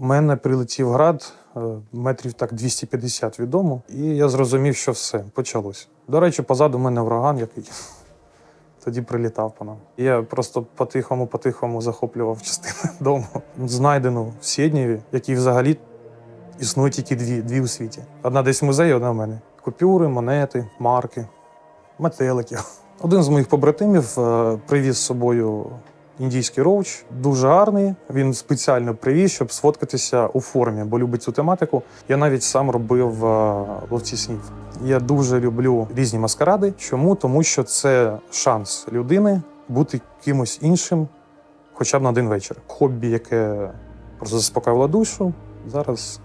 У мене прилетів град е, метрів так 250 від і я зрозумів, що все, почалось. До речі, позаду мене ураган який. Тоді прилітав по нам. Я просто по-тихому-потихому захоплював частину дому, знайдену в Сєднєві, якій взагалі існує тільки дві, дві у світі. Одна десь в музеї, одна в мене. Купюри, монети, марки, метелики. Один з моїх побратимів е, привіз з собою індійський роуч, дуже гарний. Він спеціально привіз, щоб сфоткатися у формі, бо любить цю тематику. Я навіть сам робив е, ловці снів. Я дуже люблю різні маскаради. Чому? Тому що це шанс людини бути кимось іншим, хоча б на один вечір. Хобі, яке просто заспокоювало душу, зараз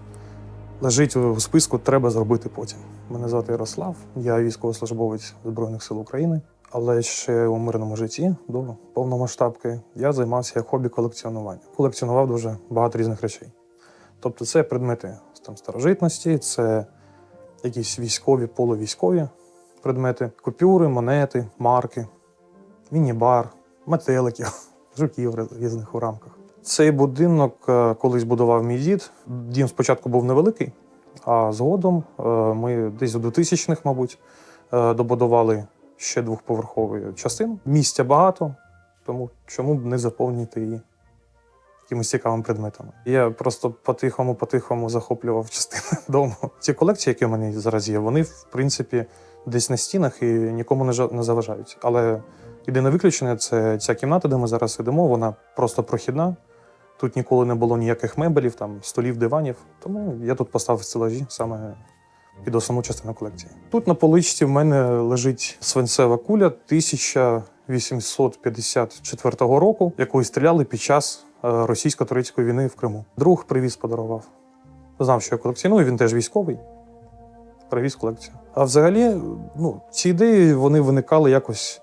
лежить у списку Треба зробити потім. Мене звати Ярослав, я військовослужбовець Збройних сил України. Але ще у мирному житті до повномасштабки я займався як хобі колекціонуванням. Колекціонував дуже багато різних речей. Тобто, це предмети там, старожитності, це якісь військові, полувійськові предмети, купюри, монети, марки, міні-бар, метелики, жуків різних у рамках. Цей будинок е, колись будував мій дід. Дім спочатку був невеликий, а згодом е, ми десь у 2000-х, мабуть, е, добудували ще двохповерхову частину. Місця багато, тому чому б не заповнити її якимись цікавими предметами. Я просто по-тихому-потихому захоплював частину дому. Ці колекції, які в мене зараз є, вони, в принципі, десь на стінах і нікому не заважають. Але єдине виключення це ця кімната, де ми зараз сидимо, вона просто прохідна. Тут ніколи не було ніяких мебелів, там, столів, диванів. Тому я тут поставив стелажі саме під основну частину колекції. Тут на поличці в мене лежить свинцева куля 1854 року, якою стріляли під час е, російсько-турецької війни в Криму. Друг привіз, подарував. Знав, що я колекціоную, він теж військовий. Привіз колекцію. А взагалі, ну, ці ідеї вони виникали якось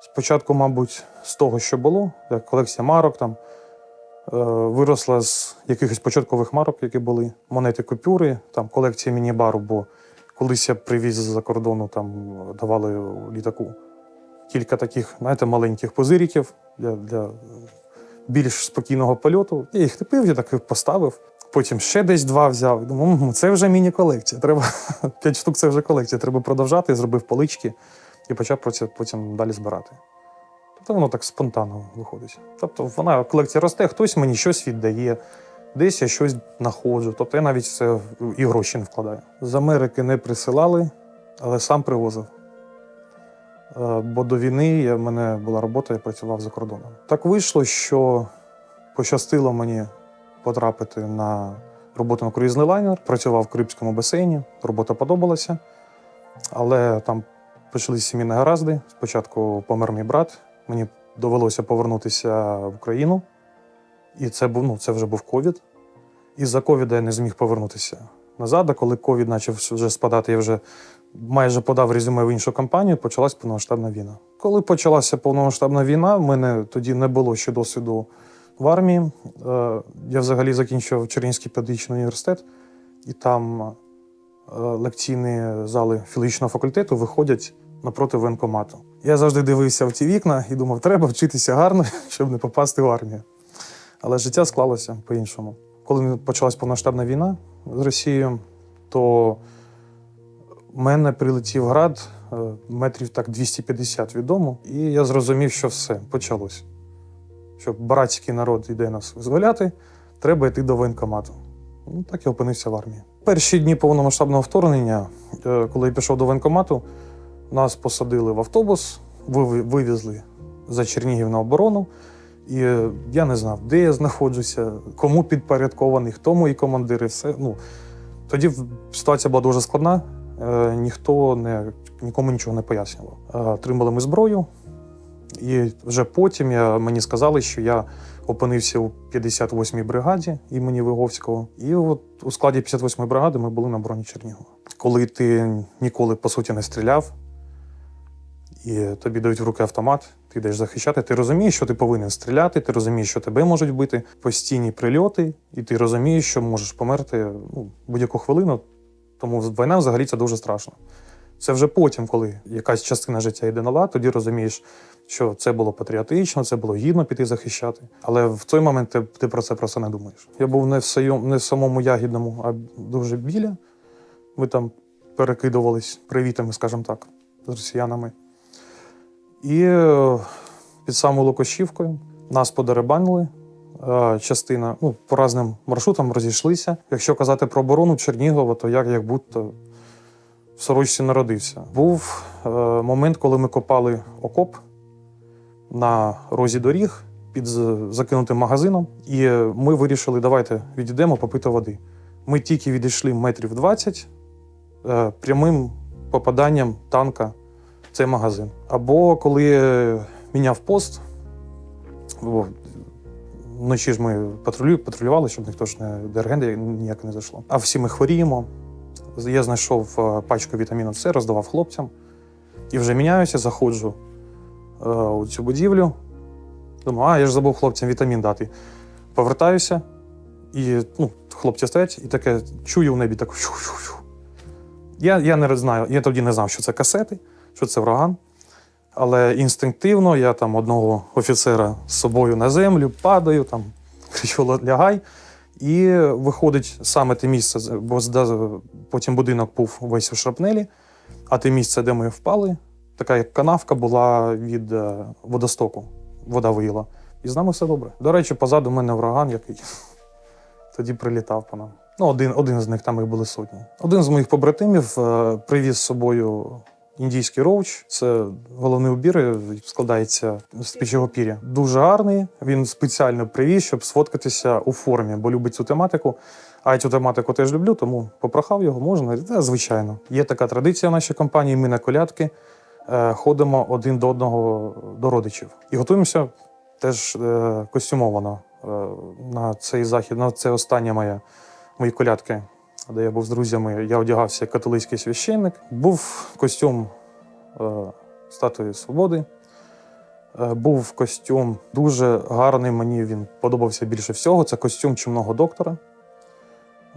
спочатку, мабуть, з того, що було, як колекція марок там. Е, виросла з якихось початкових марок, які були монети купюри, там колекція міні-бару, бо колись я привіз з-за кордону, там давали літаку кілька таких, знаєте, маленьких пузиріків для, для більш спокійного польоту. Я їх не я так і поставив. Потім ще десь два взяв. Думаю, це вже міні-колекція. Треба п'ять штук, це вже колекція. Треба продовжати. Зробив полички і почав потім далі збирати. Тобто воно так спонтанно виходить. Тобто вона колекція росте, хтось мені щось віддає, десь я щось знаходжу. Тобто я навіть це і гроші не вкладаю. З Америки не присилали, але сам привозив. Е, Бо до війни в мене була робота, я працював за кордоном. Так вийшло, що пощастило мені потрапити на роботу на круїзний лайнер, працював в Карибському басейні, робота подобалася, але там почалися сім'ї негаразди. Спочатку помер мій брат, мені довелося повернутися в Україну. І це був ну, це вже був ковід. Із-за ковіда я не зміг повернутися назад. А коли ковід почав вже спадати, я вже майже подав резюме в іншу компанію, почалась повномасштабна війна. Коли почалася повномасштабна війна, в мене тоді не було ще досвіду в армії. Е, Я взагалі закінчив Чернігівський педагогічний університет, і там е, лекційні зали філологічного факультету виходять напроти воєнкомату. Я завжди дивився в ті вікна і думав, треба вчитися гарно, щоб не попасти в армію. Але життя склалося по-іншому. Коли почалась повномасштабна війна з Росією, то в мене прилетів град е, метрів так 250 від дому, і я зрозумів, що все почалось. Що братський народ йде нас визволяти, треба йти до воєнкомату. Ну, так я опинився в армії. Перші дні повномасштабного вторгнення, е, коли я пішов до воєнкомату, нас посадили в автобус, вивезли за Чернігів на оборону. І е, я не знав, де я знаходжуся, кому підпорядкований, хто мої командири. Все. Ну, тоді ситуація була дуже складна, е, ніхто не, нікому нічого не пояснював. Е, Отримали ми зброю, і вже потім я, мені сказали, що я опинився у 58-й бригаді імені Виговського. І от у складі 58-ї бригади ми були на броні Чернігова. Коли ти ніколи по суті не стріляв, і тобі дають в руки автомат, ти йдеш захищати. Ти розумієш, що ти повинен стріляти, ти розумієш, що тебе можуть бити постійні прильоти, і ти розумієш, що можеш померти ну, будь-яку хвилину. Тому війна взагалі це дуже страшно. Це вже потім, коли якась частина життя йде на лад, тоді розумієш, що це було патріотично, це було гідно піти захищати. Але в той момент ти, ти про це просто не думаєш. Я був не в, сайом, не в самому ягідному, а дуже біля. Ми там перекидувались привітами, скажімо так, з росіянами. І е, під самою Лукошівкою нас подеребанили. Е, Частина ну, по різним маршрутам розійшлися. Якщо казати про оборону Чернігова, то я як будто в сорочці народився. Був е, момент, коли ми копали окоп на розі доріг під закинутим магазином, і ми вирішили, давайте відійдемо попити води. Ми тільки відійшли метрів 20 е, прямим попаданням танка цей магазин. Або коли е, міняв пост, бо вночі ж ми патрулю, патрулювали, щоб ніхто ж не ДРГ ніяк не зайшло. А всі ми хворіємо. Я знайшов е, пачку вітаміну С, роздавав хлопцям. І вже міняюся, заходжу е, у цю будівлю. Думаю, а я ж забув хлопцям вітамін дати. Повертаюся, і ну, хлопці стоять, і таке чую в небі таку. Я, я не знаю, я тоді не знав, що це касети, що це враган. Але інстинктивно я там одного офіцера з собою на землю падаю, там кричу лягай. І виходить саме те місце, бо потім будинок був весь у шрапнелі, а те місце, де ми впали, така як канавка була від е, водостоку. Вода виїла. І з нами все добре. До речі, позаду мене враган, який тоді прилітав по нам. Ну, один, один з них там їх були сотні. Один з моїх побратимів е, привіз з собою індійський роуч. Це головний убір, е, складається з птичого пір'я. Дуже гарний. Він спеціально привіз, щоб сфоткатися у формі, бо любить цю тематику. А я цю тематику теж люблю, тому попрохав його, можна. Та, звичайно. Є така традиція в нашій компанії. Ми на колядки е, ходимо один до одного до родичів і готуємося теж е, костюмовано на цей захід, на це останнє моє мої колядки, де я був з друзями. Я одягався як католицький священник. Був костюм е, статуї свободи. Е, Був костюм дуже гарний. Мені він подобався більше всього. Це костюм чумного доктора,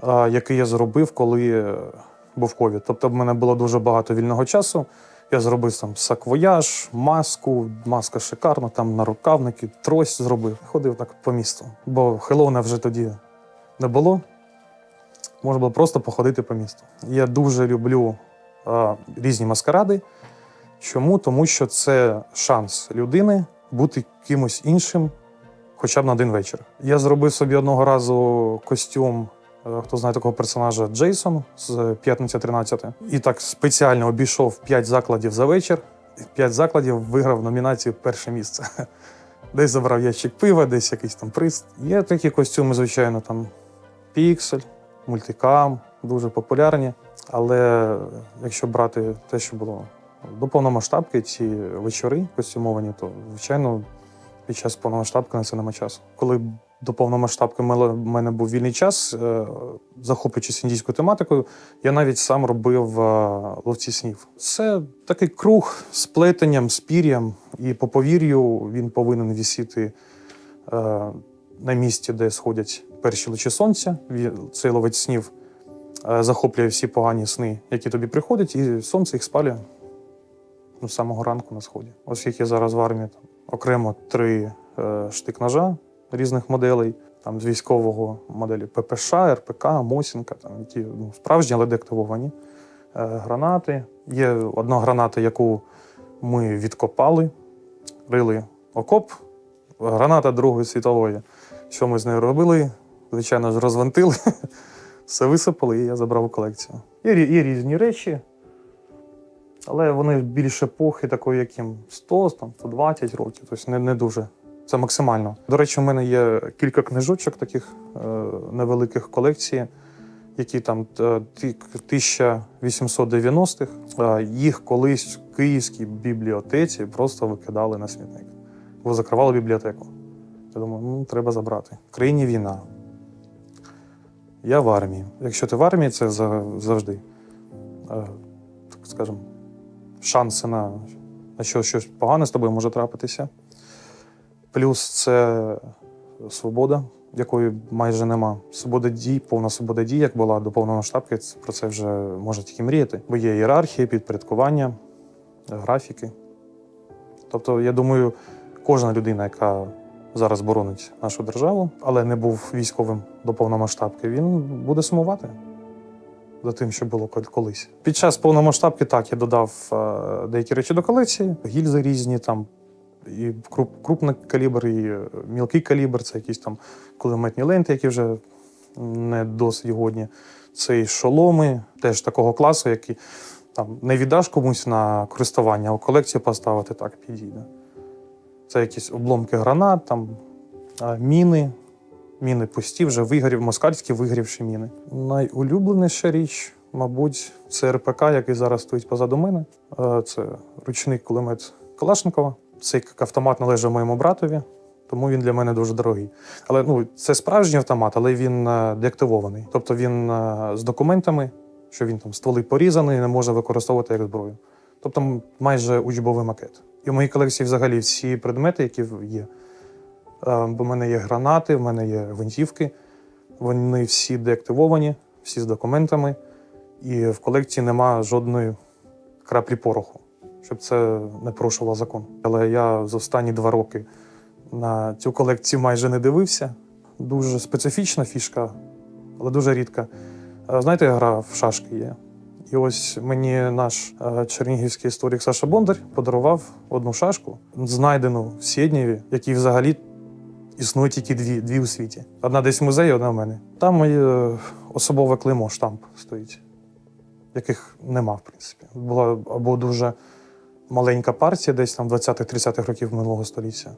е, який я зробив, коли був ковід. Тобто, в мене було дуже багато вільного часу. Я зробив там саквояж, маску, маска шикарна, там нарукавники, трость зробив. Ходив так по місту. Бо Хеллоуна вже тоді не було. Можна було просто походити по місту. Я дуже люблю е, різні маскаради. Чому? Тому що це шанс людини бути кимось іншим хоча б на один вечір. Я зробив собі одного разу костюм, е, хто знає такого персонажа Джейсон з п'ятниця 13. І так спеціально обійшов 5 закладів за вечір. 5 закладів виграв номінацію перше місце. Десь забрав ящик пива, десь якийсь там приз. Є такі костюми, звичайно, там Піксель, мультикам, дуже популярні. Але якщо брати те, що було до повномасштабки, ці вечори костюмовані, то звичайно під час повномасштабки на це нема часу. Коли до повномасштабки в мене був вільний час, е, захоплюючись індійською тематикою, я навіть сам робив е, ловці снів. Це такий круг з плетенням, з пір'ям, і по повір'ю він повинен вісіти е, на місці, де сходять перші лучі сонця. Цей ловець снів е, захоплює всі погані сни, які тобі приходять, і сонце їх спалює ну, з самого ранку на сході. Оскільки зараз в армії там, окремо три е, штик-ножа різних моделей, там з військового моделі ППШ, РПК, Мосінка, там, які ну, справжні, але деактивовані. Е, гранати. Є одна граната, яку ми відкопали, рили окоп, граната Другої світової. Що ми з нею робили? Звичайно ж, розвантили, все висипали, і я забрав у колекцію. Є, є різні речі, але вони більш епохи, такої, як їм 100, там, 120 років, тобто не, не дуже. Це максимально. До речі, у мене є кілька книжочок таких е, невеликих колекцій, які там е, 1890-х. Е, їх колись в київській бібліотеці просто викидали на смітник. Бо закривали бібліотеку. Я думаю, ну треба забрати. В країні війна. Я в армії. Якщо ти в армії, це завжди, е, так скажемо, шанси на, на що щось погане з тобою може трапитися. Плюс це свобода, якої майже нема. Свобода дій, повна свобода дій, як була до повномасштабки, це- про це вже можна тільки мріяти. Бо є ієрархія, підпорядкування, графіки. Тобто, я думаю, кожна людина, яка зараз боронить нашу державу, але не був військовим до повномасштабки, він буде сумувати за тим, що було колись. Під час повномасштабки так я додав е, деякі речі до колекції, гільзи різні, там і круп, крупний калібр, і е, мілкий калібр, це якісь там кулеметні ленти, які вже не досить годні. Це і шоломи, теж такого класу, які там не віддаш комусь на користування, а в колекцію поставити так підійде. Це якісь обломки гранат, там, міни, міни пусті, вже вигорів, москальські вигорівші міни. Найулюбленіша річ, мабуть, це РПК, який зараз стоїть позаду мене. Це ручний кулемет Калашникова. Цей автомат належав моєму братові, тому він для мене дуже дорогий. Але ну, це справжній автомат, але він е, деактивований. Тобто він е, з документами, що він там стволи порізаний, не може використовувати як зброю. Тобто майже учбовий макет. І в моїй колекції взагалі всі предмети, які є. Е, Бо в мене є гранати, в мене є гвинтівки. Вони всі деактивовані, всі з документами. І в колекції нема жодної краплі пороху, щоб це не порушувало закон. Але я за останні два роки на цю колекцію майже не дивився. Дуже специфічна фішка, але дуже рідка. Е, Знаєте, гра в шашки є. І ось мені наш е, чернігівський історик Саша Бондар подарував одну шашку, знайдену в Сєднєві, якій взагалі існує тільки дві, дві у світі. Одна десь в музеї, одна в мене. Там моє особове клеймо, штамп стоїть, яких нема, в принципі. Була або дуже маленька партія, десь там 20-30-х років минулого століття,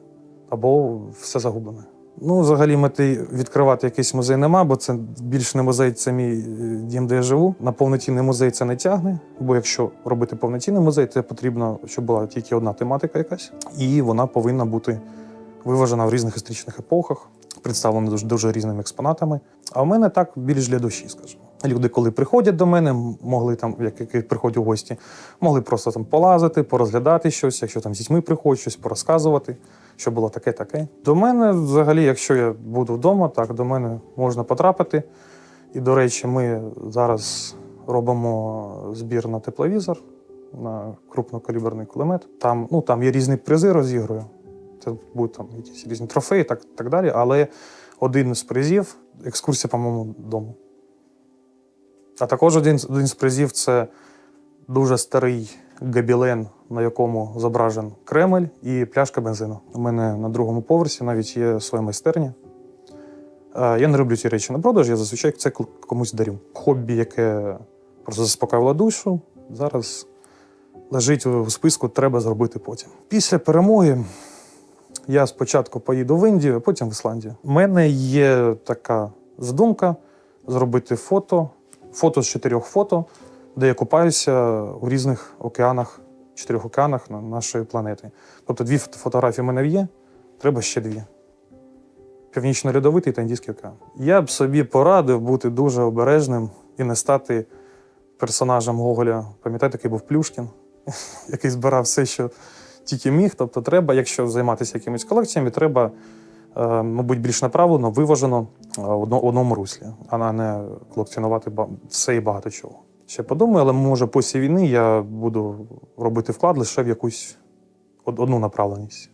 або все загублене. Ну, взагалі, мети відкривати якийсь музей нема, бо це більш не музей, це мій е, дім, де я живу. На повноцінний музей це не тягне, бо якщо робити повноцінний музей, то потрібно, щоб була тільки одна тематика якась, і вона повинна бути виважена в різних історичних епохах, представлена дуже, дуже різними експонатами. А в мене так більш для душі, скажімо. Люди, коли приходять до мене, могли там, як приходять у гості, могли просто там полазити, порозглядати щось, якщо там з дітьми приходять, щось порозказувати, що було таке, таке. До мене, взагалі, якщо я буду вдома, так до мене можна потрапити. І, до речі, ми зараз робимо збір на тепловізор, на крупнокаліберний кулемет. Там, ну, там є різні призи, розігрую. Це будуть там якісь різні трофеї, так, так далі. Але один з призів екскурсія по моєму дому. А також один, один з призів це дуже старий гобелен, на якому зображен Кремль і пляшка бензину. У мене на другому поверсі навіть є своя майстерня. Е, Я не роблю ці речі на продаж, я зазвичай це комусь дарю. Хобі, яке просто заспокоювало душу, зараз лежить у списку, треба зробити потім. Після перемоги я спочатку поїду в Індію, а потім в Ісландію. У мене є така задумка зробити фото, фото з чотирьох фото, де я купаюся у різних океанах, чотирьох океанах на- нашої планети. Тобто дві фото- фотографії в мене є, треба ще дві. Північно-льодовитий та Індійський океан. Я б собі порадив бути дуже обережним і не стати персонажем Гоголя. Пам'ятаєте, який був Плюшкін, який збирав все, що тільки міг. Тобто, треба, якщо займатися якимись колекціями, треба, е, мабуть, більш направлено, виважено е, в одному руслі, а не колекціонувати все і багато чого. Ще подумаю, але може після війни я буду робити вклад лише в якусь одну направленість.